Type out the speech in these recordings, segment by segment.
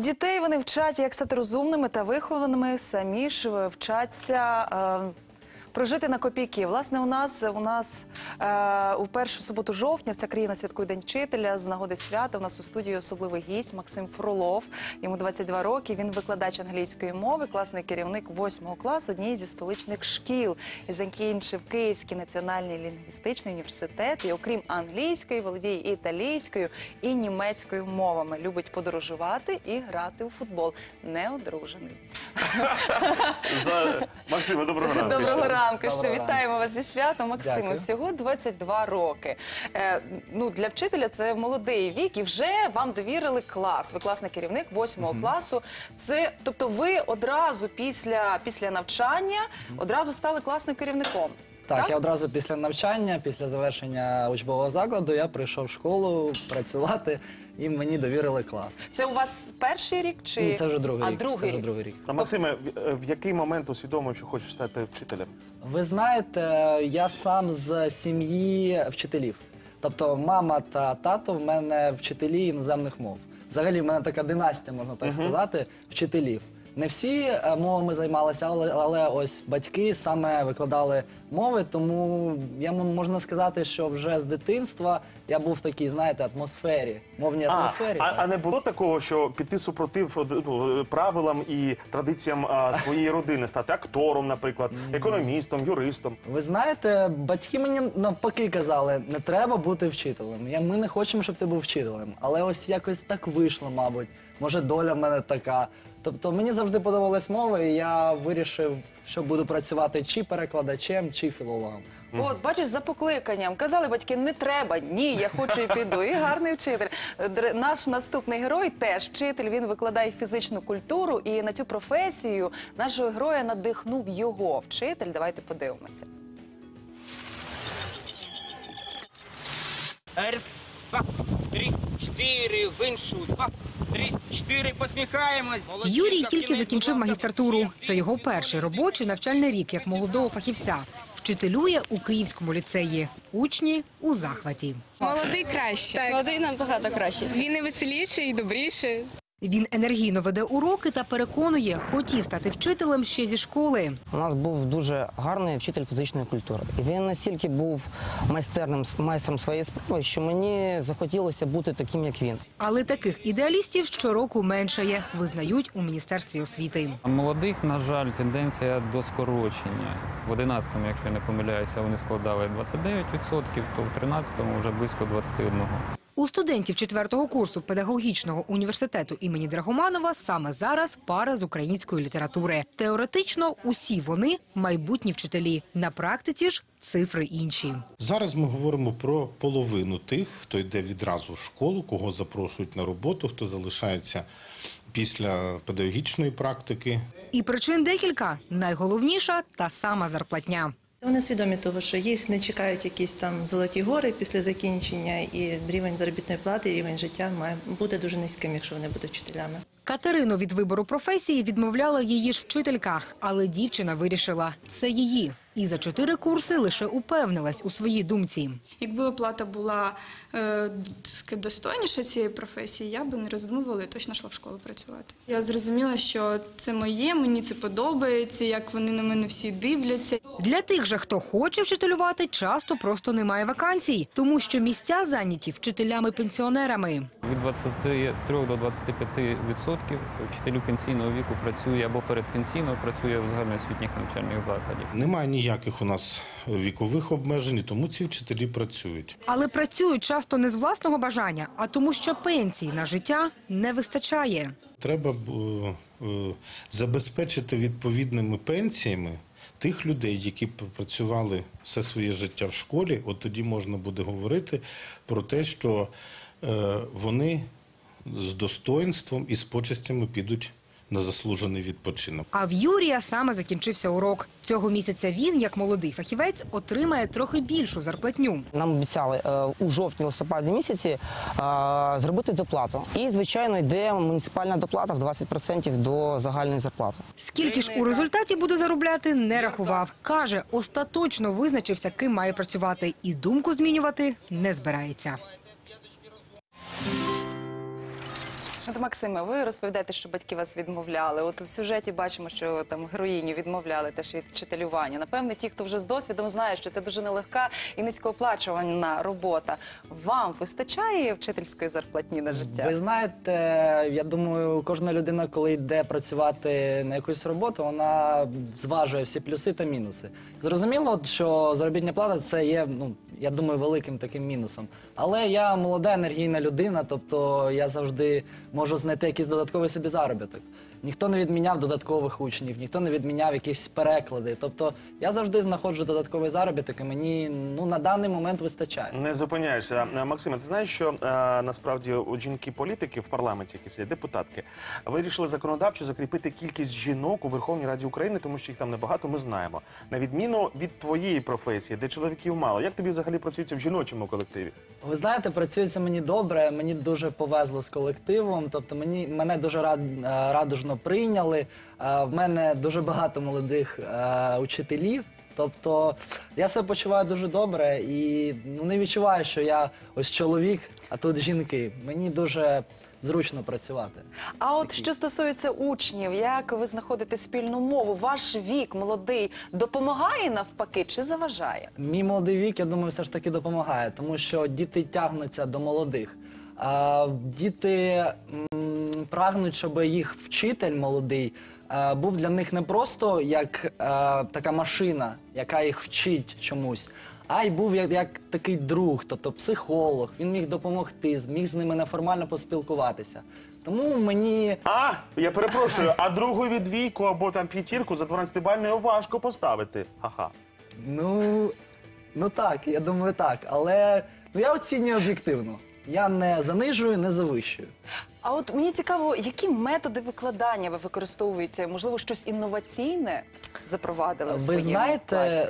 Дітей вони вчать, як стати розумними та вихованими. Самі ж вчаться е, прожити на копійки. Власне, у нас у нас е, у першу суботу жовтня вся країна святкує День вчителя. З нагоди свята у нас у студії особливий гість Максим Фролов. Йому 22 роки. Він викладач англійської мови, класний керівник 8 класу однієї зі столичних шкіл. І закінчив Київський національний лінгвістичний університет. І окрім англійської, володіє і італійською і німецькою мовами. Любить подорожувати і грати у футбол. Не одружений. За... Максиме, доброго ранку. Доброго ще. Ранку. Ще Доброго вітаємо вас зі святом, Максиме. Дякую. Всього 22 роки. Е, ну для вчителя це молодий вік, і вже вам довірили клас. Ви класний керівник 8 класу. Це тобто, ви одразу після, після навчання одразу стали класним керівником. Так, я одразу після навчання, після завершення учбового закладу, я прийшов в школу працювати і мені довірили клас. Це у вас перший рік чи Ні, це вже другий а рік. другий це вже рік? другий рік. А Максиме, в, в який момент усвідомив, що хочеш стати вчителем? Ви знаєте, я сам з сім'ї вчителів. Тобто мама та тато в мене вчителі іноземних мов. Взагалі, в мене така династія, можна так сказати, вчителів. Не всі е, мовами займалися, але, але ось батьки саме викладали мови, тому я м- можна сказати, що вже з дитинства я був в такій, знаєте, атмосфері, мовній А, атмосфері. а, так. а не було такого, що піти супротив ну, правилам і традиціям а, своєї родини, стати актором, наприклад, економістом, юристом? Ви знаєте, батьки мені навпаки казали, не треба бути вчителем. Я, ми не хочемо, щоб ти був вчителем. Але ось якось так вийшло, мабуть. Може, доля в мене така. Тобто мені завжди подобались мови, і я вирішив, що буду працювати чи перекладачем, чи філологом. От, бачиш, за покликанням. Казали батьки, не треба. Ні, я хочу і піду. І гарний вчитель. Др- Наш наступний герой теж вчитель. Він викладає фізичну культуру. І на цю професію нашого героя надихнув його вчитель. Давайте подивимося. Раз, два, три, чотири, в іншу, два, три, чотири, посміхаємось. Юрій тільки закінчив магістратуру. Це його перший робочий навчальний рік як молодого фахівця. Вчителює у Київському ліцеї. Учні у захваті. Молодий краще. Так. Молодий набагато краще. Він і веселіший, і добріший. Він енергійно веде уроки та переконує, хотів стати вчителем ще зі школи. У нас був дуже гарний вчитель фізичної культури. І він настільки був майстерним майстром своєї справи, що мені захотілося бути таким, як він. Але таких ідеалістів щороку меншає, визнають у міністерстві освіти. Молодих, на жаль, тенденція до скорочення. В 11-му, якщо я не помиляюся, вони складали 29%, то в 13-му вже близько 21%. У студентів четвертого курсу педагогічного університету імені Драгоманова саме зараз пара з української літератури. Теоретично усі вони майбутні вчителі. На практиці ж цифри інші. Зараз ми говоримо про половину тих, хто йде відразу в школу, кого запрошують на роботу, хто залишається після педагогічної практики. І причин декілька. Найголовніша та сама зарплатня. Вони свідомі того, що їх не чекають якісь там золоті гори після закінчення, і рівень заробітної плати, і рівень життя має бути дуже низьким, якщо вони будуть вчителями. Катерину від вибору професії відмовляла її ж вчителька, але дівчина вирішила – це її. І за чотири курси лише упевнилась у своїй думці. Якби оплата була е, достойніша цієї професії, я би не роздумувала і точно йшла в школу працювати. Я зрозуміла, що це моє, мені це подобається, як вони на мене всі дивляться. Для тих же, хто хоче вчителювати, часто просто немає вакансій, тому що місця зайняті вчителями-пенсіонерами. Від 23 до 25% відсотків вчителів пенсійного віку працює або передпенсійно працює в загальноосвітніх навчальних закладів. Немає ніяких у нас вікових обмежень, і тому ці вчителі працюють. Але працюють часто не з власного бажання, а тому, що пенсій на життя не вистачає. Треба е, забезпечити відповідними пенсіями тих людей, які працювали все своє життя в школі. От тоді можна буде говорити про те, що е, вони з достоинством і з почестями підуть на заслужений відпочинок. А в Юрія саме закінчився урок. Цього місяця він, як молодий фахівець, отримає трохи більшу зарплатню. Нам обіцяли е, у жовтні-листопаді місяці е, зробити доплату. І, звичайно, йде муніципальна доплата в 20% до загальної зарплати. Скільки ж у результаті буде заробляти, не рахував. Каже, остаточно визначився, ким має працювати, і думку змінювати не збирається. От, Максиме, ви розповідаєте, що батьки вас відмовляли. От в сюжеті бачимо, що там героїні відмовляли теж від вчителювання. Напевне, ті, хто вже з досвідом знає, що це дуже нелегка і низькооплачувана робота. Вам вистачає вчительської зарплатні на життя? Ви знаєте, я думаю, кожна людина, коли йде працювати на якусь роботу, вона зважує всі плюси та мінуси. Зрозуміло, що заробітна плата це є, ну я думаю, великим таким мінусом. Але я молода енергійна людина, тобто я завжди можу знайти якийсь додатковий собі заробіток. Ніхто не відміняв додаткових учнів, ніхто не відміняв якісь переклади. Тобто я завжди знаходжу додатковий заробіток, і мені ну на даний момент вистачає. Не зупиняєшся. Е, Максиме, ти знаєш, що е, насправді у жінки-політики в парламенті, які сидять, депутатки, вирішили законодавчо закріпити кількість жінок у Верховній Раді України, тому що їх там небагато, ми знаємо. На відміну від твоєї професії, де чоловіків мало. Як тобі взагалі працюється в жіночому колективі? Ви знаєте, працюється мені добре. Мені дуже повезло з колективом. Тобто мені мене дуже рад, е, радужно прийняли. Е, В мене дуже багато молодих е, учителів. Тобто я себе почуваю дуже добре і ну, не відчуваю, що я ось чоловік, а тут жінки. Мені дуже зручно працювати. А от що стосується учнів, як ви знаходите спільну мову? Ваш вік молодий допомагає навпаки чи заважає? Мій молодий вік, я думаю, все ж таки допомагає, тому що діти тягнуться до молодих. А, діти м, прагнуть, щоб їх вчитель молодий е, був для них не просто як е, така машина, яка їх вчить чомусь, а й був як, як такий друг, тобто психолог. Він міг допомогти, міг з ними неформально поспілкуватися. Тому мені А, я перепрошую, а другу відвійку або там п'ятірку за 12-бальною важко поставити. Ха-ха. Ну, ну так, я думаю, так. Але ну, я оцінюю об'єктивно. Я не занижую, не завищую. А от мені цікаво, які методи викладання ви використовуєте? Можливо, щось інноваційне запровадили у Ви своєму знаєте, класі?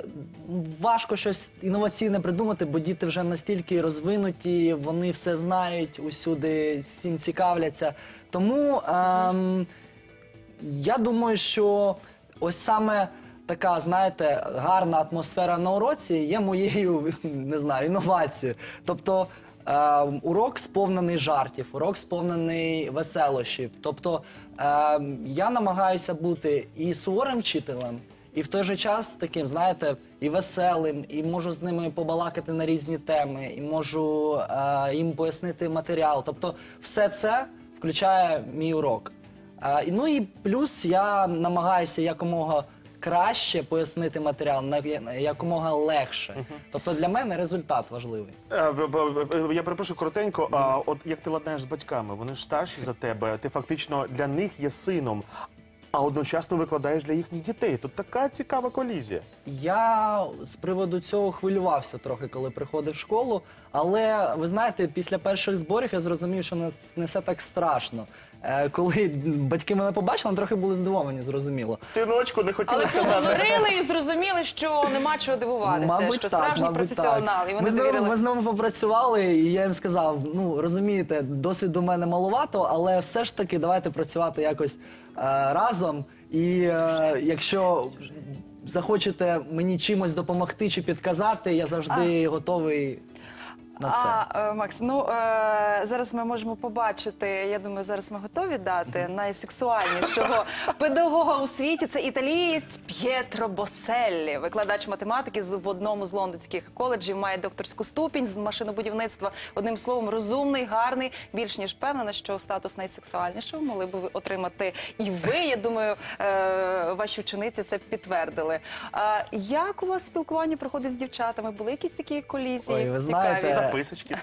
важко щось інноваційне придумати, бо діти вже настільки розвинуті, вони все знають, усюди всім цікавляться. Тому ем, я думаю, що ось саме така, знаєте, гарна атмосфера на уроці є моєю не знаю, інновацією. Тобто е, урок сповнений жартів, урок сповнений веселощів. Тобто е, я намагаюся бути і суворим вчителем, і в той же час таким, знаєте, і веселим, і можу з ними побалакати на різні теми, і можу е, їм пояснити матеріал. Тобто, все це включає мій урок. Е, ну і плюс я намагаюся якомога краще пояснити матеріал, на- якомога легше. Тобто для мене результат важливий. Е, б- б- б- Я перепрошую коротенько. А от як ти ладнаєш з батьками? Вони ж старші за тебе. Ти фактично для них є сином, а одночасно викладаєш для їхніх дітей. Тут така цікава колізія. Я з приводу цього хвилювався трохи, коли приходив в школу. Але ви знаєте, після перших зборів я зрозумів, що не, не все так страшно. Е, коли батьки мене побачили, вони трохи були здивовані, зрозуміло. Синочку, не хотіли Але сказати. поговорили і зрозуміли, що нема чого дивуватися, що справжній професіонал, і вони ми, з ними, довірили. ми з ними попрацювали, і я їм сказав: ну розумієте, досвід у мене маловато, але все ж таки давайте працювати якось разом. І е, якщо захочете мені чимось допомогти чи підказати, я завжди готовий на це. А, е, Макс, ну е, зараз ми можемо побачити. Я думаю, зараз ми готові дати найсексуальнішого педагога у світі. Це італієць П'єтро Боселлі, викладач математики з в одному з лондонських коледжів, має докторську ступінь з машинобудівництва. Одним словом, розумний, гарний. Більш ніж впевнена, що статус найсексуальнішого могли б ви отримати і ви. Я думаю, е, ваші учениці це підтвердили. А як у вас спілкування проходить з дівчатами? Були якісь такі колізії? Ой, ви цікаві? Записочки.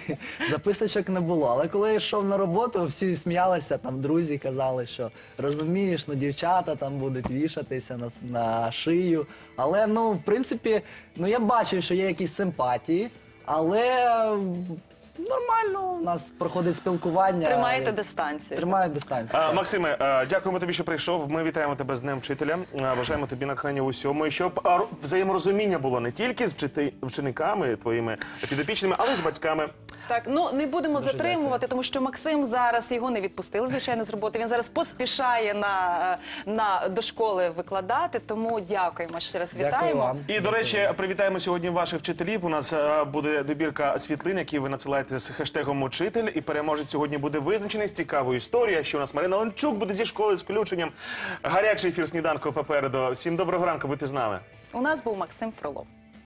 Записочок не було. Але коли я йшов на роботу, всі сміялися, там друзі казали, що розумієш, ну дівчата там будуть вішатися на, на шию. Але ну, в принципі, ну я бачив, що є якісь симпатії, але нормально у нас проходить спілкування. Тримаєте дистанцію. Тримаю дистанцію. А, Максиме, е, дякуємо тобі, що прийшов. Ми вітаємо тебе з Днем вчителя. Е, Бажаємо тобі натхнення в усьому, І щоб а, ро- взаєморозуміння було не тільки з вчити- вчениками твоїми підопічними, але й з батьками. Так, ну не будемо Дуже затримувати, тому що Максим зараз його не відпустили, звичайно, з роботи. Він зараз поспішає на, е, на до школи викладати. Тому дякуємо ще раз. Дякую Вітаємо. вам. І до речі, привітаємо сьогодні ваших вчителів. У нас е, буде добірка світлин, які ви надсилаєте з хештегом учитель. І переможець сьогодні буде визначений з цікавою історією. Що у нас Марина Ленчук буде зі школи з включенням. Гарячий ефір сніданку попереду. Всім доброго ранку, будьте з нами. У нас був Максим Фролов.